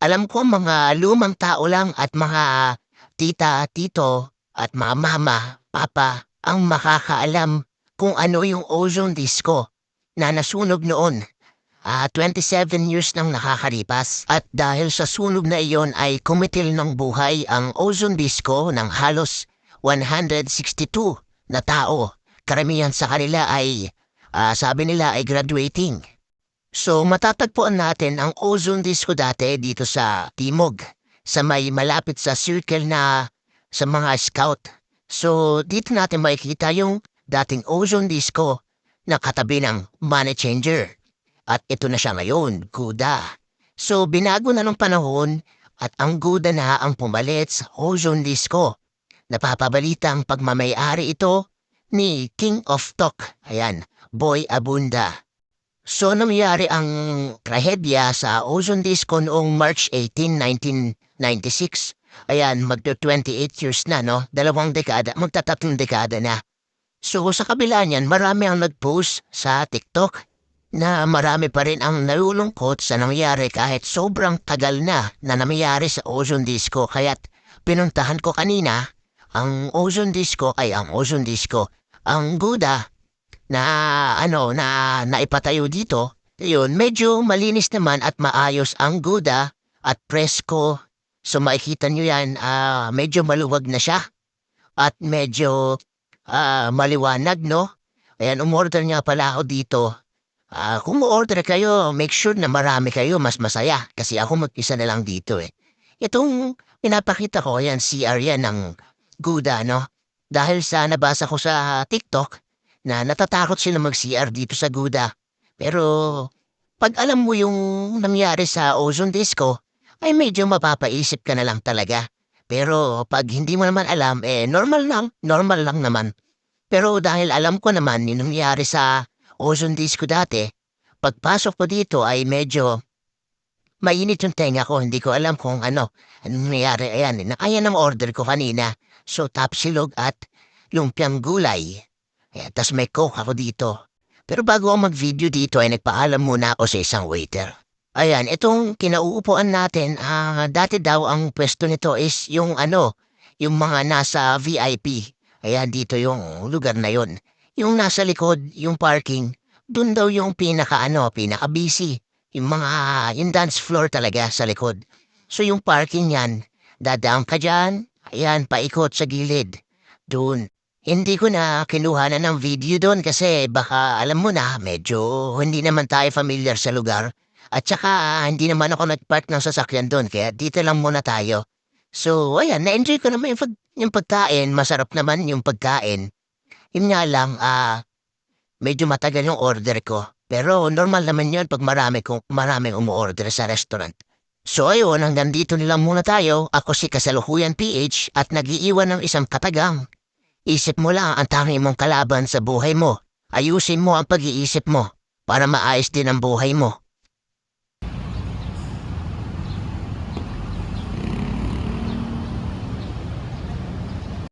Alam ko mga lumang tao lang at mga tita, tito at mga mama, papa ang makakaalam kung ano yung ozone disco na nasunog noon. Ah, 27 years nang nakakalipas at dahil sa sunog na iyon ay kumitil ng buhay ang ozone disco ng halos 162 na tao. Karamihan sa kanila ay, ah, sabi nila ay graduating. So matatagpuan natin ang ozone disco dati dito sa Timog, sa may malapit sa circle na sa mga scout. So dito natin makikita yung dating ozone disco na katabi ng money changer. At ito na siya ngayon, Guda. So binago na ng panahon at ang Guda na ang pumalit sa ozone disco. Napapabalita ang pagmamayari ito ni King of Talk, ayan, Boy Abunda. So nangyari ang trahedya sa ozone disco noong March 18, 1996. Ayan, magto 28 years na, no? Dalawang dekada, magtatatlong dekada na. So sa kabila niyan, marami ang nag-post sa TikTok na marami pa rin ang nalulungkot sa nangyari kahit sobrang tagal na na nangyari sa ozone disco. Kaya't pinuntahan ko kanina ang ozone disco ay ang ozone disco. Ang Buddha na ano na naipatayo dito, yun medyo malinis naman at maayos ang Guda at presko. So makikita nyo yan, ah, medyo maluwag na siya at medyo ah, maliwanag, no? Ayan, umorder nga pala ako dito. Ah, kung order kayo, make sure na marami kayo, mas masaya. Kasi ako mag-isa na lang dito eh. Itong pinapakita ko, yan, CR yan ng Guda, no? Dahil sa nabasa ko sa TikTok, na natatakot sila mag-CR dito sa Guda. Pero pag alam mo yung nangyari sa ozone disco, ay medyo mapapaisip ka na lang talaga. Pero pag hindi mo naman alam, eh normal lang, normal lang naman. Pero dahil alam ko naman yung nangyari sa ozone disco dati, pagpasok ko dito ay medyo mainit yung tenga ko, hindi ko alam kung ano, anong nangyari. Ayan, ayan ang order ko kanina. So tapsilog at lumpiang gulay. Ayan, tas may coke ako dito. Pero bago ako mag-video dito ay nagpaalam muna ako sa isang waiter. Ayan, itong kinauupuan natin, ah, dati daw ang pwesto nito is yung ano, yung mga nasa VIP. Ayan, dito yung lugar na yon. Yung nasa likod, yung parking, dun daw yung pinaka ano, pinaka busy. Yung mga, yung dance floor talaga sa likod. So yung parking yan, dadaan ka dyan, ayan, paikot sa gilid. Dun, hindi ko na kinuha na ng video doon kasi baka alam mo na medyo hindi naman tayo familiar sa lugar. At saka hindi naman ako nagpark ng sasakyan doon kaya dito lang muna tayo. So ayan, na-enjoy ko naman yung, pag, yung pagkain. Masarap naman yung pagkain. Yun nga lang, ah, medyo matagal yung order ko. Pero normal naman yun pag marami kong maraming umuorder sa restaurant. So ayun, hanggang dito nilang muna tayo. Ako si Kasalukuyan PH at nagiiwan ng isang katagang. Isip mo lang ang tangi mong kalaban sa buhay mo. Ayusin mo ang pag-iisip mo para maayos din ang buhay mo.